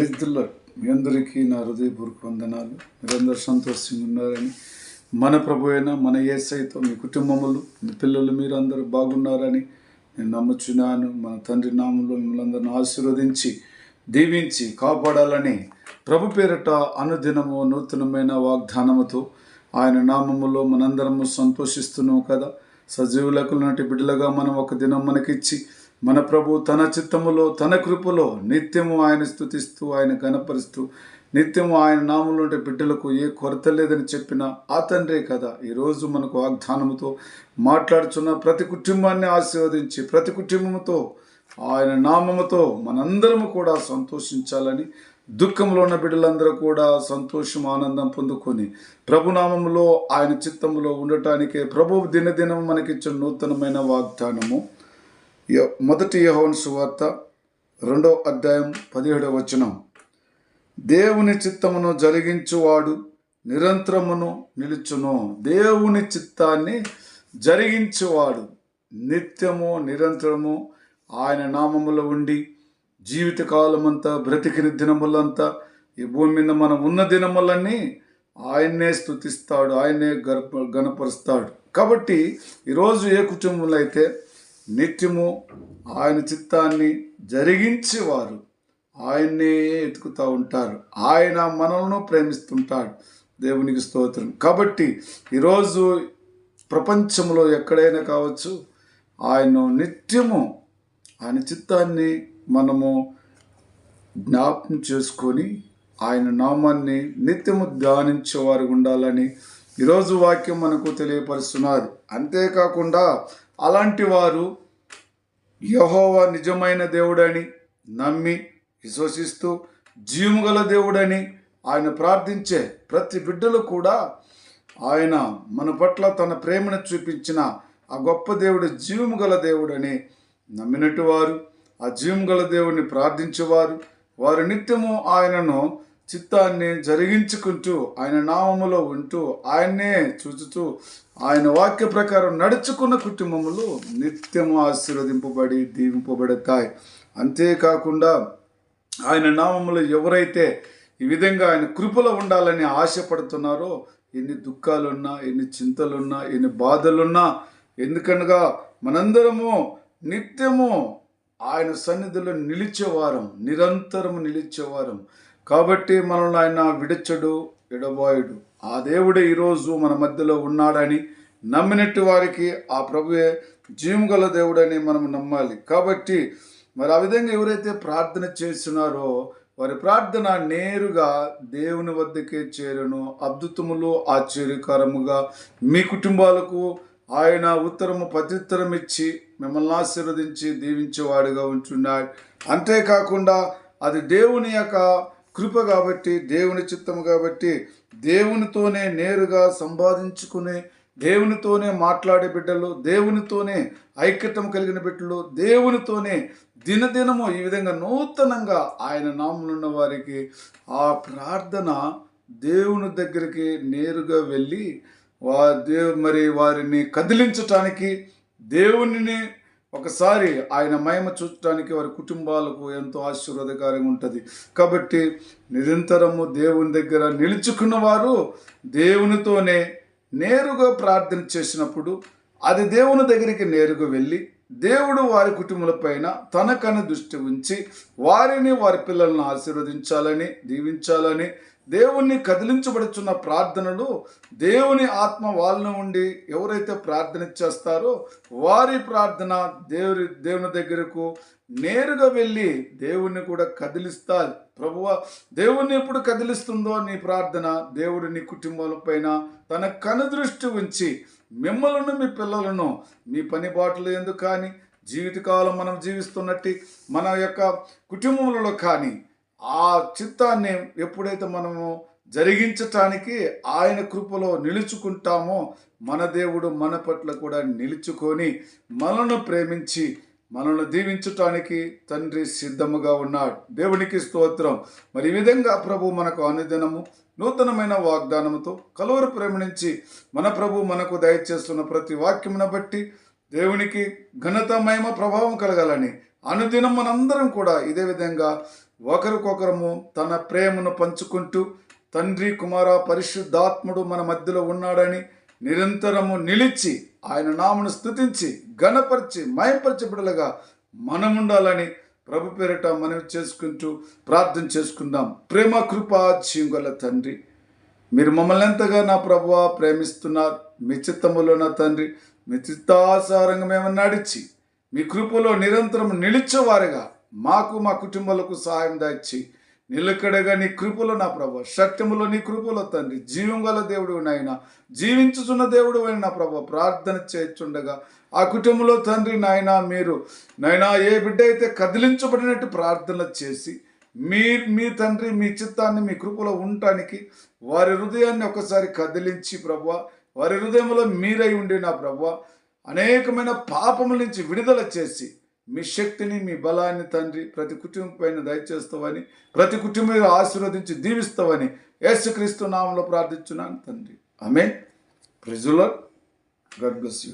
ప్రైజ్లో మీ అందరికీ నా హృదయపూర్వక వందనాలు. మీరందరూ సంతోషంగా ఉన్నారని మన ప్రభు అయిన మన ఏసైతో మీ కుటుంబములు మీ పిల్లలు మీరందరూ బాగున్నారని నేను నమ్ముచున్నాను. మన తండ్రి నామంలో మిమ్మల్ని అందరిని ఆశీర్వదించి దీవించి కాపాడాలని ప్రభు పేరట అనుదినము నూతనమైన వాగ్దానముతో ఆయన నామములో మనందరము సంతోషిస్తున్నాం కదా. సజీవులకు నాటి బిడ్డలుగా మనం ఒక దినం మనకిచ్చి మన ప్రభు తన చిత్తములో తన కృపలో నిత్యము ఆయన స్థుతిస్తూ ఆయన గణపరుస్తూ నిత్యము ఆయన నామంలో ఉండే బిడ్డలకు ఏ కొరత లేదని చెప్పిన ఆ తండ్రే కదా ఈరోజు మనకు వాగ్దానముతో మాట్లాడుచున్న ప్రతి కుటుంబాన్ని ఆశీర్వదించి ప్రతి కుటుంబముతో ఆయన నామముతో మనందరము కూడా సంతోషించాలని దుఃఖంలో ఉన్న బిడ్డలందరూ కూడా సంతోషం ఆనందం పొందుకొని ప్రభునామంలో ఆయన చిత్తములో ఉండటానికే ప్రభు దినదినం మనకిచ్చిన నూతనమైన వాగ్దానము. మొదటి యహోన్ సువార్త రెండో అధ్యాయం పదిహేడవ వచనం. దేవుని చిత్తమును జరిగించువాడు నిరంతరమును నిలుచును. దేవుని చిత్తాన్ని జరిగించువాడు నిత్యము నిరంతరము ఆయన నామములో ఉండి జీవితకాలమంతా బ్రతికిన దినములంతా ఈ భూమి మీద మనం ఉన్న దినములన్నీ ఆయన్నే స్థుతిస్తాడు ఆయన్నే గర్ప గణపరుస్తాడు. కాబట్టి ఈరోజు ఏ కుటుంబంలో అయితే నిత్యము ఆయన చిత్తాన్ని జరిగించేవారు. ఆయన్నే ఎతుకుతూ ఉంటారు. ఆయన మనలను ప్రేమిస్తుంటాడు. దేవునికి స్తోత్రం. కాబట్టి ఈరోజు ప్రపంచంలో ఎక్కడైనా కావచ్చు ఆయన నిత్యము ఆయన చిత్తాన్ని మనము జ్ఞాపకం చేసుకొని ఆయన నామాన్ని నిత్యము ధ్యానించేవారు ఉండాలని ఈరోజు వాక్యం మనకు తెలియపరుస్తున్నారు. అంతేకాకుండా అలాంటి వారు యహోవా నిజమైన దేవుడని నమ్మి విశ్వసిస్తూ జీవము గల దేవుడని ఆయన ప్రార్థించే ప్రతి బిడ్డలు కూడా ఆయన మన పట్ల తన ప్రేమను చూపించిన ఆ గొప్ప దేవుడు జీవము గల దేవుడని నమ్మినట్టు వారు ఆ జీవం గల దేవుడిని ప్రార్థించేవారు. వారు నిత్యము ఆయనను చిత్తాన్ని జరిగించుకుంటూ ఆయన నామములో ఉంటూ ఆయన్నే చూచుతూ ఆయన వాక్య ప్రకారం నడుచుకున్న కుటుంబములు నిత్యము ఆశీర్వదింపబడి దీవింపబడతాయి. అంతేకాకుండా ఆయన నామములో ఎవరైతే ఈ విధంగా ఆయన కృపలో ఉండాలని ఆశపడుతున్నారో ఎన్ని దుఃఖాలున్నా ఎన్ని చింతలున్నా ఎన్ని బాధలున్నా ఎందుకనగా మనందరము నిత్యము ఆయన సన్నిధిలో నిలిచేవారం నిరంతరము నిలిచేవారం. కాబట్టి మనల్ని ఆయన విడచడు ఎడబాయుడు ఆ దేవుడే ఈరోజు మన మధ్యలో ఉన్నాడని నమ్మినట్టు వారికి ఆ ప్రభువే జీవం గల దేవుడని మనం నమ్మాలి. కాబట్టి మరి ఆ విధంగా ఎవరైతే ప్రార్థన చేస్తున్నారో వారి ప్రార్థన నేరుగా దేవుని వద్దకే చేరను. అద్భుతములు ఆశ్చర్యకరముగా మీ కుటుంబాలకు ఆయన ఉత్తరము ప్రత్యుత్తరం ఇచ్చి మిమ్మల్ని ఆశీర్వదించి దీవించేవాడుగా ఉంటున్నాడు అంతేకాకుండా అది దేవుని యొక్క కృప కాబట్టి దేవుని చిత్తము కాబట్టి దేవునితోనే నేరుగా సంపాదించుకునే దేవునితోనే మాట్లాడే బిడ్డలు దేవునితోనే ఐక్యతం కలిగిన బిడ్డలు దేవునితోనే దినదినము ఈ విధంగా నూతనంగా ఆయన నామలున్న వారికి ఆ ప్రార్థన దేవుని దగ్గరికి నేరుగా వెళ్ళి వా దేవు మరి వారిని కదిలించటానికి దేవునిని ఒకసారి ఆయన మహిమ చూడటానికి వారి కుటుంబాలకు ఎంతో ఆశీర్వాదకారంగా ఉంటుంది. కాబట్టి నిరంతరము దేవుని దగ్గర నిలుచుకున్న వారు దేవునితోనే నేరుగా ప్రార్థన చేసినప్పుడు అది దేవుని దగ్గరికి నేరుగా వెళ్ళి దేవుడు వారి కుటుంబాలపైన తనకని దృష్టి ఉంచి వారిని వారి పిల్లలను ఆశీర్వదించాలని దీవించాలని దేవుణ్ణి కదిలించబడుచున్న ప్రార్థనలు దేవుని ఆత్మ వాళ్ళను ఉండి ఎవరైతే ప్రార్థన చేస్తారో వారి ప్రార్థన దేవుని దేవుని దగ్గరకు నేరుగా వెళ్ళి దేవుణ్ణి కూడా కదిలిస్తారు. ప్రభువ దేవుణ్ణి ఎప్పుడు కదిలిస్తుందో నీ ప్రార్థన దేవుడు నీ కుటుంబాలపైన తన కనుదృష్టి ఉంచి మిమ్మలను మీ పిల్లలను మీ పని బాటలు ఎందుకు కానీ జీవితకాలం మనం జీవిస్తున్నట్టు మన యొక్క కుటుంబంలో కానీ ఆ చిత్తాన్ని ఎప్పుడైతే మనము జరిగించటానికి ఆయన కృపలో నిలుచుకుంటామో మన దేవుడు మన పట్ల కూడా నిలుచుకొని మనను ప్రేమించి మనల్ని దీవించటానికి తండ్రి సిద్ధముగా ఉన్నాడు. దేవునికి స్తోత్రం. మరి ఈ విధంగా ప్రభు మనకు అనుదినము నూతనమైన వాగ్దానముతో కలువరు ప్రేమ నుంచి మన ప్రభు మనకు దయచేస్తున్న ప్రతి వాక్యమును బట్టి దేవునికి ఘనతమయమ ప్రభావం కలగాలని అనుదినం మనందరం కూడా ఇదే విధంగా ఒకరికొకరము తన ప్రేమను పంచుకుంటూ తండ్రి కుమార పరిశుద్ధాత్ముడు మన మధ్యలో ఉన్నాడని నిరంతరము నిలిచి ఆయన నామను స్తుతించి గణపరిచి మయపరిచి బిడలుగా మనం ఉండాలని ప్రభు పేరిట మనవి చేసుకుంటూ ప్రార్థన చేసుకుందాం. ప్రేమ కృపా జీంగల తండ్రి మీరు మమ్మల్ని ఎంతగా నా ప్రభువ ప్రేమిస్తున్నారు. మీ చిత్తములో నా తండ్రి మీ చిత్తాసారంగా మేము నడిచి మీ కృపలో నిరంతరం నిలిచేవారుగా మాకు మా కుటుంబాలకు సహాయం దాచి నిలకడగా నీ కృపలో నా ప్రభ సత్యములో నీ కృపలో తండ్రి జీవం గల దేవుడు నాయన జీవించుచున్న దేవుడు అయిన నా ప్రభ ప్రార్థన చేస్తుండగా ఆ కుటుంబంలో తండ్రి నాయన మీరు నాయన ఏ బిడ్డ అయితే కదిలించబడినట్టు ప్రార్థన చేసి మీ మీ తండ్రి మీ చిత్తాన్ని మీ కృపలో ఉండటానికి వారి హృదయాన్ని ఒకసారి కదిలించి ప్రభు వారి హృదయంలో మీరై ఉండి నా ప్రభు అనేకమైన పాపముల నుంచి విడుదల చేసి మీ శక్తిని మీ బలాన్ని తండ్రి ప్రతి కుటుంబం పైన దయచేస్తావని ప్రతి కుటుంబం ఆశీర్వదించి దీవిస్తావని యేసుక్రీస్తు నామంలో ప్రార్థించున్నాను తండ్రి. ఆమె ప్రిజులర్ గడ్ బ్లెస్ యూ.